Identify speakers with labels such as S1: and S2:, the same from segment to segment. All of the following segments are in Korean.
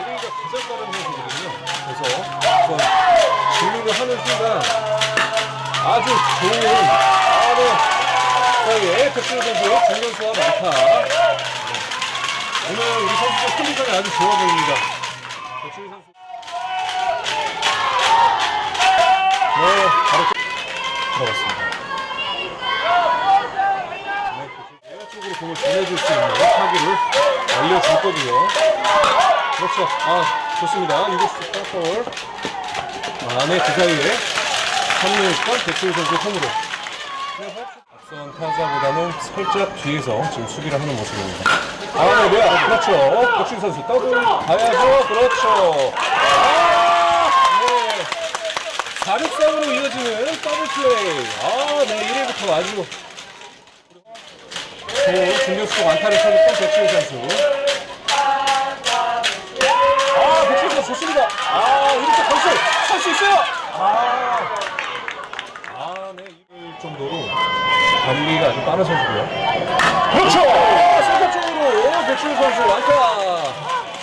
S1: 가장 빠른 선수거든요. 그래서 우선 진루를 하는 순간 아주 좋은 아네 사이에 백승호 선수 중견수가 많다. 오늘 우리 선수들 컨디션이 아주 좋아 보입니다. 백승호 선수. 네, 바로 들어갔습니다. 네, 쪽으로 공을 보내줄 수 있는 타구를 알려줄 거고요. 그렇죠. 아, 좋습니다. 이곳 땅볼. 아, 네, 그 사이에 3루권 백승호 선수 홈으로. 앞선 타자보다는 살짝 뒤에서 지금 수비를 하는 모습입니다. 아, 네, 네, 그렇죠. 백승호 선수 더블 가야죠. 그렇죠. 아, 네. 4-6-3으로 이어지는 더블 플레이. 아, 네, 1회부터 아주 좋은 중교수가 안타를 쳐줬던 백시우 선수. 건설 찰수 있어요. 아, 아, 네, 이럴 정도로 관리가 아주 빠른 선수고요. 그렇죠. 아, 센터 쪽으로 백시우 선수 안타.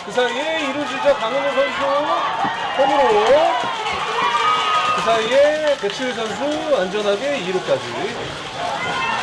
S1: 그 사이에 이루지자 강현우 선수 홈으로. 그 사이에 백시우 선수 안전하게 2루까지